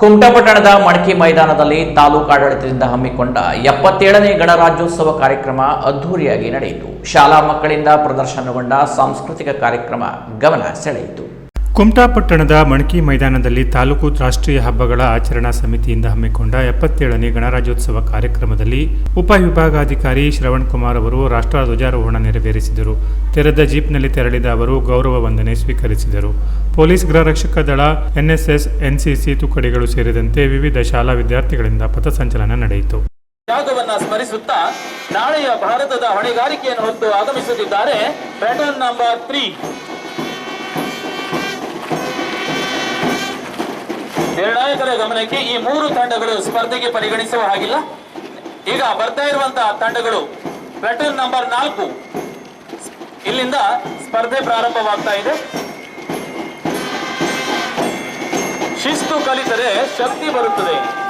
ಕುಮಟಪಟ್ಟಣದ ಮಣಕಿ ಮೈದಾನದಲ್ಲಿ ತಾಲೂಕು ಆಡಳಿತದಿಂದ ಹಮ್ಮಿಕೊಂಡ ಎಪ್ಪತ್ತೇಳನೇ ಗಣರಾಜ್ಯೋತ್ಸವ ಕಾರ್ಯಕ್ರಮ ಅದ್ಧೂರಿಯಾಗಿ ನಡೆಯಿತು. ಶಾಲಾ ಮಕ್ಕಳಿಂದ ಪ್ರದರ್ಶನಗೊಂಡ ಸಾಂಸ್ಕೃತಿಕ ಕಾರ್ಯಕ್ರಮ ಗಮನ ಸೆಳೆಯಿತು. ಕುಮಟಾ ಪಟ್ಟಣದ ಮಣಕಿ ಮೈದಾನದಲ್ಲಿ ತಾಲೂಕು ರಾಷ್ಟ್ರೀಯ ಹಬ್ಬಗಳ ಆಚರಣಾ ಸಮಿತಿಯಿಂದ ಹಮ್ಮಿಕೊಂಡ ಎಪ್ಪತ್ತೇಳನೇ ಗಣರಾಜ್ಯೋತ್ಸವ ಕಾರ್ಯಕ್ರಮದಲ್ಲಿ ಉಪವಿಭಾಗಾಧಿಕಾರಿ ಶ್ರವಣ್ ಕುಮಾರ್ ಅವರು ರಾಷ್ಟ್ರ ಧ್ವಜಾರೋಹಣ ನೆರವೇರಿಸಿದರು. ತೆರೆದ ಜೀಪ್ನಲ್ಲಿ ತೆರಳಿದ ಅವರು ಗೌರವ ವಂದನೆ ಸ್ವೀಕರಿಸಿದರು. ಪೊಲೀಸ್ ಗೃಹರಕ್ಷಕ ದಳ, ಎನ್ಎಸ್ಎಸ್, ಎನ್ಸಿಸಿ ತುಕಡಿಗಳು ಸೇರಿದಂತೆ ವಿವಿಧ ಶಾಲಾ ವಿದ್ಯಾರ್ಥಿಗಳಿಂದ ಪಥಸಂಚಲನ ನಡೆಯಿತು. ತ್ಯಾಗವನ್ನ ಸ್ಮರಿಸುತ್ತಾ ನಾಳೆಯ ಭಾರತದ ಹೊಣೆಗಾರಿಕೆಯನ್ನು ಹೊತ್ತು ಆಗಮಿಸುತ್ತಿದ್ದಾರೆ ಪ್ಯಾಟರ್ನ್ ನಂಬರ್ ತ್ರೀ. ನಿರ್ಣಾಯಕರ ಗಮನಕ್ಕೆ ಈ ಮೂರು ತಂಡಗಳು ಸ್ಪರ್ಧೆಗೆ ಪರಿಗಣಿಸುವ ಹಾಗಿಲ್ಲ. ಈಗ ಬರ್ತಾ ಇರುವಂತಹ ತಂಡಗಳು ಪ್ಯಾಟರ್ನ್ ನಂಬರ್ ನಾಲ್ಕು. ಇಲ್ಲಿಂದ ಸ್ಪರ್ಧೆ ಪ್ರಾರಂಭವಾಗ್ತಾ ಇದೆ. ಶಿಸ್ತು ಕಲಿತರೆ ಶಕ್ತಿ ಬರುತ್ತದೆ.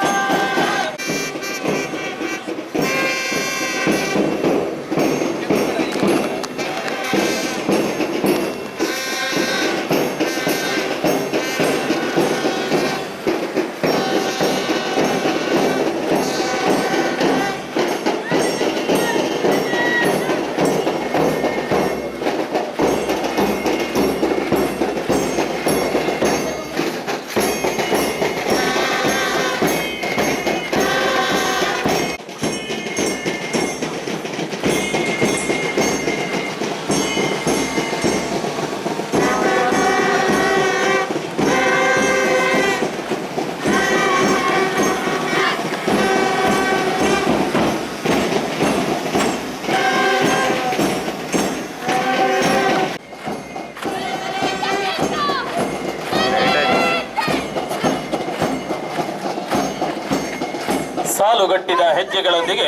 ಸಾಲುಗಟ್ಟಿದ ಹೆಜ್ಜೆಗಳೊಂದಿಗೆ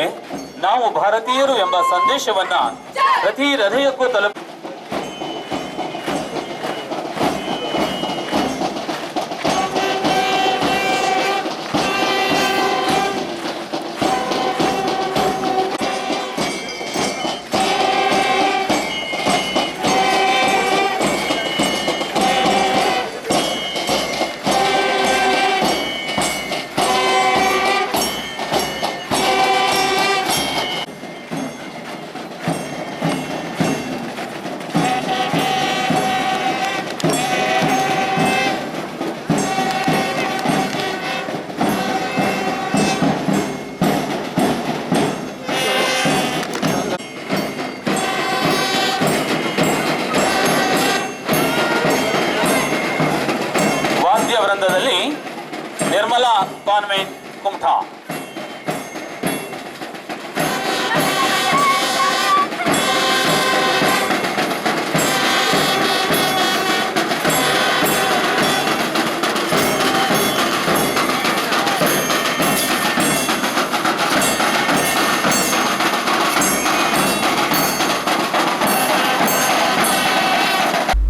ನಾವು ಭಾರತೀಯರು ಎಂಬ ಸಂದೇಶವನ್ನ ಪ್ರತಿ ಹೃದಯಕ್ಕೂ ತಲುಪ ವಾದ್ಯ ವೃಂದದಲ್ಲಿ ನಿರ್ಮಲಾ ಕಾನ್ವೆಂಟ್ ಕುಮಠಾ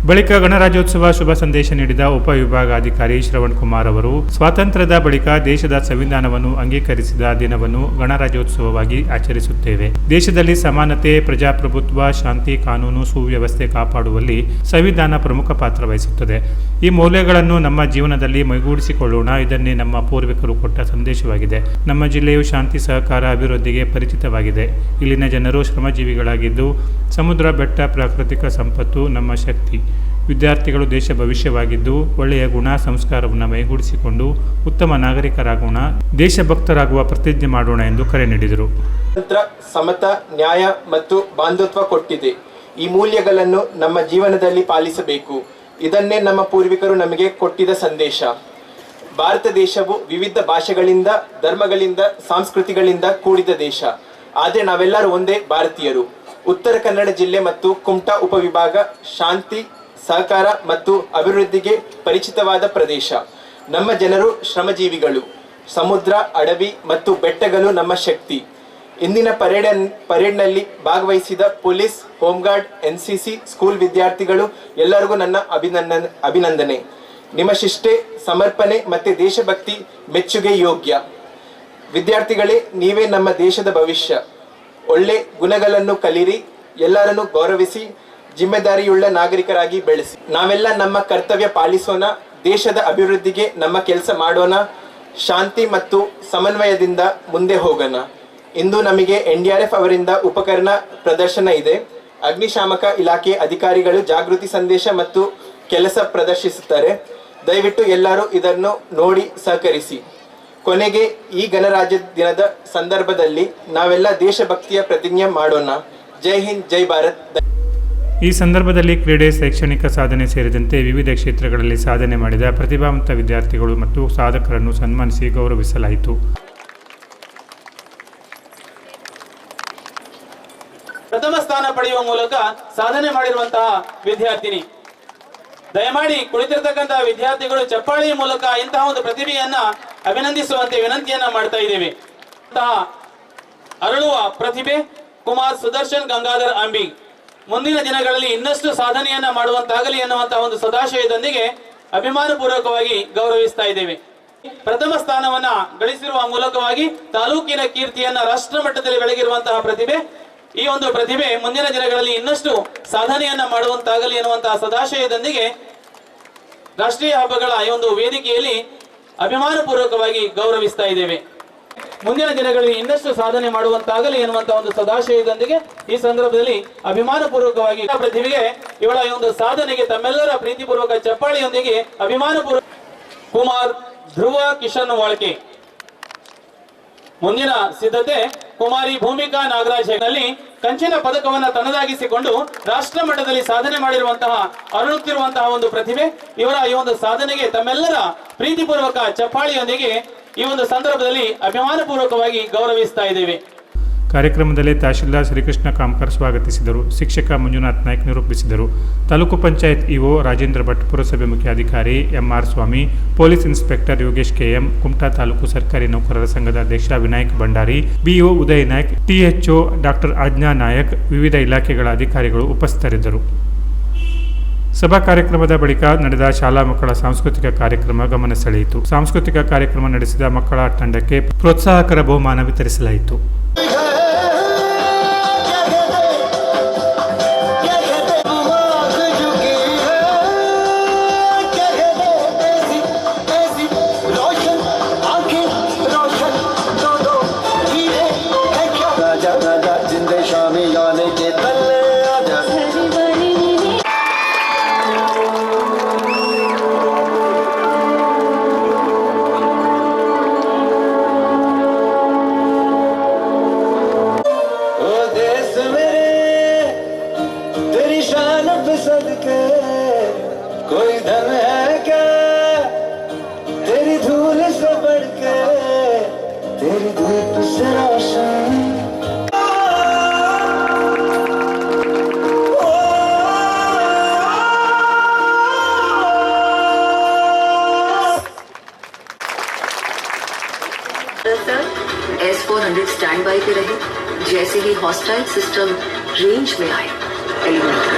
ಬಳಿಕ ಗಣರಾಜ್ಯೋತ್ಸವ ಶುಭ ಸಂದೇಶ ನೀಡಿದ ಉಪವಿಭಾಗಾಧಿಕಾರಿ ಶ್ರವಣ್ ಕುಮಾರ್ ಅವರು, ಸ್ವಾತಂತ್ರ್ಯದ ಬಳಿಕ ದೇಶದ ಸಂವಿಧಾನವನ್ನು ಅಂಗೀಕರಿಸಿದ ದಿನವನ್ನು ಗಣರಾಜ್ಯೋತ್ಸವವಾಗಿ ಆಚರಿಸುತ್ತೇವೆ. ದೇಶದಲ್ಲಿ ಸಮಾನತೆ, ಪ್ರಜಾಪ್ರಭುತ್ವ, ಶಾಂತಿ, ಕಾನೂನು, ಸುವ್ಯವಸ್ಥೆ ಕಾಪಾಡುವಲ್ಲಿ ಸಂವಿಧಾನ ಪ್ರಮುಖ ಪಾತ್ರ ವಹಿಸುತ್ತದೆ. ಈ ಮೌಲ್ಯಗಳನ್ನು ನಮ್ಮ ಜೀವನದಲ್ಲಿ ಮೈಗೂಡಿಸಿಕೊಳ್ಳೋಣ. ಇದನ್ನೇ ನಮ್ಮ ಪೂರ್ವಿಕರು ಕೊಟ್ಟ ಸಂದೇಶವಾಗಿದೆ. ನಮ್ಮ ಜಿಲ್ಲೆಯು ಶಾಂತಿ, ಸಹಕಾರ, ಅಭಿವೃದ್ಧಿಗೆ ಪರಿಚಿತವಾಗಿದೆ. ಇಲ್ಲಿನ ಜನರು ಶ್ರಮಜೀವಿಗಳಾಗಿದ್ದು, ಸಮುದ್ರ ಬೆಟ್ಟ, ಪ್ರಾಕೃತಿಕ ಸಂಪತ್ತು, ನಮ್ಮ ಶಕ್ತಿ. ವಿದ್ಯಾರ್ಥಿಗಳು ದೇಶ ಭವಿಷ್ಯವಾಗಿದ್ದು, ಒಳ್ಳೆಯ ಗುಣ ಸಂಸ್ಕಾರವನ್ನು ಮೈಗೂಡಿಸಿಕೊಂಡು ಉತ್ತಮ ನಾಗರಿಕರಾಗೋಣ, ದೇಶಭಕ್ತರಾಗುವ ಪ್ರತಿಜ್ಞೆ ಮಾಡೋಣ ಎಂದು ಕರೆ ನೀಡಿದರು. ಸಮತ ನ್ಯಾಯ ಮತ್ತು ಬಾಂಧುತ್ವ ಕೊಟ್ಟಿದೆ. ಈ ಮೌಲ್ಯಗಳನ್ನು ನಮ್ಮ ಜೀವನದಲ್ಲಿ ಪಾಲಿಸಬೇಕು. ಇದನ್ನೇ ನಮ್ಮ ಪೂರ್ವಿಕರು ನಮಗೆ ಕೊಟ್ಟಿದ ಸಂದೇಶ. ಭಾರತ ದೇಶವು ವಿವಿಧ ಭಾಷೆಗಳಿಂದ, ಧರ್ಮಗಳಿಂದ, ಸಂಸ್ಕೃತಿಗಳಿಂದ ಕೂಡಿದ ದೇಶ. ಆದರೆ ನಾವೆಲ್ಲರೂ ಒಂದೇ ಭಾರತೀಯರು. ಉತ್ತರ ಕನ್ನಡ ಜಿಲ್ಲೆ ಮತ್ತು ಕುಮಟಾ ಉಪವಿಭಾಗ ಶಾಂತಿ ಸಹಕಾರ ಮತ್ತು ಅಭಿವೃದ್ಧಿಗೆ ಪರಿಚಿತವಾದ ಪ್ರದೇಶ. ನಮ್ಮ ಜನರು ಶ್ರಮಜೀವಿಗಳು. ಸಮುದ್ರ, ಅಡವಿ ಮತ್ತು ಬೆಟ್ಟಗಳು ನಮ್ಮ ಶಕ್ತಿ. ಇಂದಿನ ಪರೇಡ್ ಪರೇಡ್ನಲ್ಲಿ ಭಾಗವಹಿಸಿದ police, home guard N C school ವಿದ್ಯಾರ್ಥಿಗಳು ಎಲ್ಲರಿಗೂ ನನ್ನ ಅಭಿನಂದನೆ ಅಭಿನಂದನೆ. ನಿಮ್ಮ ಶಿಷ್ಟೆ, ಸಮರ್ಪಣೆ ಮತ್ತು ದೇಶಭಕ್ತಿ ಮೆಚ್ಚುಗೆ ಯೋಗ್ಯ. ವಿದ್ಯಾರ್ಥಿಗಳೇ, ನೀವೇ ನಮ್ಮ ದೇಶದ ಭವಿಷ್ಯ. ಒಳ್ಳೆ ಗುಣಗಳನ್ನು ಕಲಿರಿ ಎಲ್ಲರನ್ನು ಗೌರವಿಸಿ ಜಿಮ್ಮೆದಾರಿಯುಳ್ಳ ನಾಗರಿಕರಾಗಿ ಬೆಳೆಸಿ. ನಾವೆಲ್ಲ ನಮ್ಮ ಕರ್ತವ್ಯ ಪಾಲಿಸೋಣ, ದೇಶದ ಅಭಿವೃದ್ಧಿಗೆ ನಮ್ಮ ಕೆಲಸ ಮಾಡೋಣ, ಶಾಂತಿ ಮತ್ತು ಸಮನ್ವಯದಿಂದ ಮುಂದೆ ಹೋಗೋಣ. ಇಂದು ನಮಗೆ ಎನ್ ಡಿ ಆರ್ ಎಫ್ ಅವರಿಂದ ಉಪಕರಣ ಪ್ರದರ್ಶನ ಇದೆ. ಅಗ್ನಿಶಾಮಕ ಇಲಾಖೆ ಅಧಿಕಾರಿಗಳು ಜಾಗೃತಿ ಸಂದೇಶ ಮತ್ತು ಕೆಲಸ ಪ್ರದರ್ಶಿಸುತ್ತಾರೆ. ದಯವಿಟ್ಟು ಎಲ್ಲರೂ ಇದನ್ನು ನೋಡಿ ಸಹಕರಿಸಿ. ಕೊನೆಗೆ ಈ ಗಣರಾಜ್ಯ ದಿನದ ಸಂದರ್ಭದಲ್ಲಿ ನಾವೆಲ್ಲ ದೇಶಭಕ್ತಿಯ ಪ್ರತಿಜ್ಞೆ ಮಾಡೋಣ. ಜೈ ಹಿಂದ್, ಜೈ ಭಾರತ್. ಈ ಸಂದರ್ಭದಲ್ಲಿ ಕ್ರೀಡೆ ಶೈಕ್ಷಣಿಕ ಸಾಧನೆ ಸೇರಿದಂತೆ ವಿವಿಧ ಕ್ಷೇತ್ರಗಳಲ್ಲಿ ಸಾಧನೆ ಮಾಡಿದ ಪ್ರತಿಭಾವಂತ ವಿದ್ಯಾರ್ಥಿಗಳು ಮತ್ತು ಸಾಧಕರನ್ನು ಸನ್ಮಾನಿಸಿ ಗೌರವಿಸಲಾಯಿತು. ಪ್ರಥಮ ಸ್ಥಾನ ಪಡೆಯುವ ಮೂಲಕ ಸಾಧನೆ ಮಾಡಿರುವಂತಹ ವಿದ್ಯಾರ್ಥಿನಿ. ದಯಮಾಡಿ ಕುಳಿತಿರ್ತಕ್ಕಂತಹ ವಿದ್ಯಾರ್ಥಿಗಳು ಚಪ್ಪಾಳಿಯ ಮೂಲಕ ಇಂತಹ ಒಂದು ಪ್ರತಿಭೆಯನ್ನ ಅಭಿನಂದಿಸುವಂತೆ ವಿನಂತಿಯನ್ನ ಮಾಡ್ತಾ ಇದ್ದೇವೆ. ಅರಳುವ ಪ್ರತಿಭೆ ಕುಮಾರ್ ಸುದರ್ಶನ್ ಗಂಗಾಧರ್ ಅಂಬಿ. ಮುಂದಿನ ದಿನಗಳಲ್ಲಿ ಇನ್ನಷ್ಟು ಸಾಧನೆಯನ್ನ ಮಾಡುವಂತಾಗಲಿ ಎನ್ನುವಂತಹ ಒಂದು ಸದಾಶಯದೊಂದಿಗೆ ಅಭಿಮಾನಪೂರ್ವಕವಾಗಿ ಗೌರವಿಸ್ತಾ ಇದ್ದೇವೆ. ಪ್ರಥಮ ಸ್ಥಾನವನ್ನ ಗಳಿಸಿರುವ ಮೂಲಕವಾಗಿ ತಾಲೂಕಿನ ಕೀರ್ತಿಯನ್ನ ರಾಷ್ಟ್ರ ಮಟ್ಟದಲ್ಲಿ ಬೆಳಗಿರುವಂತಹ ಪ್ರತಿಭೆ, ಈ ಒಂದು ಪ್ರತಿಭೆ ಮುಂದಿನ ದಿನಗಳಲ್ಲಿ ಇನ್ನಷ್ಟು ಸಾಧನೆಯನ್ನ ಮಾಡುವಂತಾಗಲಿ ಎನ್ನುವಂತಹ ಸದಾಶಯದೊಂದಿಗೆ ರಾಷ್ಟ್ರೀಯ ಹಬ್ಬಗಳ ಈ ಒಂದು ವೇದಿಕೆಯಲ್ಲಿ ಅಭಿಮಾನಪೂರ್ವಕವಾಗಿ ಗೌರವಿಸ್ತಾ ಇದ್ದೇವೆ. ಮುಂದಿನ ದಿನಗಳಲ್ಲಿ ಇನ್ನಷ್ಟು ಸಾಧನೆ ಮಾಡುವಂತಾಗಲಿ ಎನ್ನುವಂತಹ ಒಂದು ಸದಾಶಯದೊಂದಿಗೆ ಈ ಸಂದರ್ಭದಲ್ಲಿ ಅಭಿಮಾನಪೂರ್ವಕವಾಗಿ ಪೂರ್ವಕವಾಗಿ ಪ್ರತಿಭೆಗೆ ಇವಳ ಒಂದು ಸಾಧನೆಗೆ ತಮ್ಮೆಲ್ಲರ ಪ್ರೀತಿಪೂರ್ವಕ ಚಪ್ಪಾಳಿಯೊಂದಿಗೆ ಅಭಿಮಾನಪೂರ್ವಕ ಕುಮಾರ್ ಧ್ರುವ ಕಿಶನ್ ವಾಳ್ಕೆ. ಮುಂದಿನ ಸಿದ್ಧತೆ ಕುಮಾರಿ ಭೂಮಿಕಾ ನಾಗರಾಜ್ನಲ್ಲಿ ಕಂಚಿನ ಪದಕವನ್ನ ತನ್ನದಾಗಿಸಿಕೊಂಡು ರಾಷ್ಟ್ರ ಮಟ್ಟದಲ್ಲಿ ಸಾಧನೆ ಮಾಡಿರುವಂತಹ, ಅರಳುತ್ತಿರುವಂತಹ ಒಂದು ಪ್ರತಿಭೆ. ಇವರ ಈ ಒಂದು ಸಾಧನೆಗೆ ತಮ್ಮೆಲ್ಲರ ಪ್ರೀತಿಪೂರ್ವಕ ಚಪ್ಪಾಳಿಯೊಂದಿಗೆ ಈ ಒಂದು ಸಂದರ್ಭದಲ್ಲಿ ಅಭಿಮಾನಪೂರ್ವಕವಾಗಿ ಗೌರವಿಸ್ತಾ ಇದ್ದೇವೆ. ಕಾರ್ಯಕ್ರಮದಲ್ಲಿ ತಹಶೀಲ್ದಾರ್ ಶ್ರೀಕೃಷ್ಣ ಕಾಮ್ಕರ್ ಸ್ವಾಗತಿಸಿದರು. ಶಿಕ್ಷಕ ಮಂಜುನಾಥ್ ನಾಯ್ಕ್ ನಿರೂಪಿಸಿದರು. ತಾಲೂಕು ಪಂಚಾಯತ್ ಇಒ ರಾಜೇಂದ್ರ ಭಟ್, ಪುರಸಭೆ ಮುಖ್ಯಾಧಿಕಾರಿ MR Swami, police inspector Yogesh KM, Kumta taluk ಸರ್ಕಾರಿ ನೌಕರರ ಸಂಘದ ಅಧ್ಯಕ್ಷ Vinayak Bhandari BO Uday Naik, THO doctor Ajna Naik, ವಿವಿಧ ಇಲಾಖೆಗಳ ಅಧಿಕಾರಿಗಳು ಉಪಸ್ಥಿತರಿದ್ದರು. ಸಭಾ ಕಾರ್ಯಕ್ರಮದ ಬಳಿಕ ನಡೆದ ಶಾಲಾ ಮಕ್ಕಳ ಸಾಂಸ್ಕೃತಿಕ ಕಾರ್ಯಕ್ರಮ ಗಮನ ಸೆಳೆಯಿತು. ಸಾಂಸ್ಕೃತಿಕ ಕಾರ್ಯಕ್ರಮ ನಡೆಸಿದ ಮಕ್ಕಳ ತಂಡಕ್ಕೆ ಪ್ರೋತ್ಸಾಹಕರ ಬಹುಮಾನ ವಿತರಿಸಲಾಯಿತು. S four hundred stand by पे रहे। जैसे ही हॉस्टाइल सिस्टम रेंज में आए। Element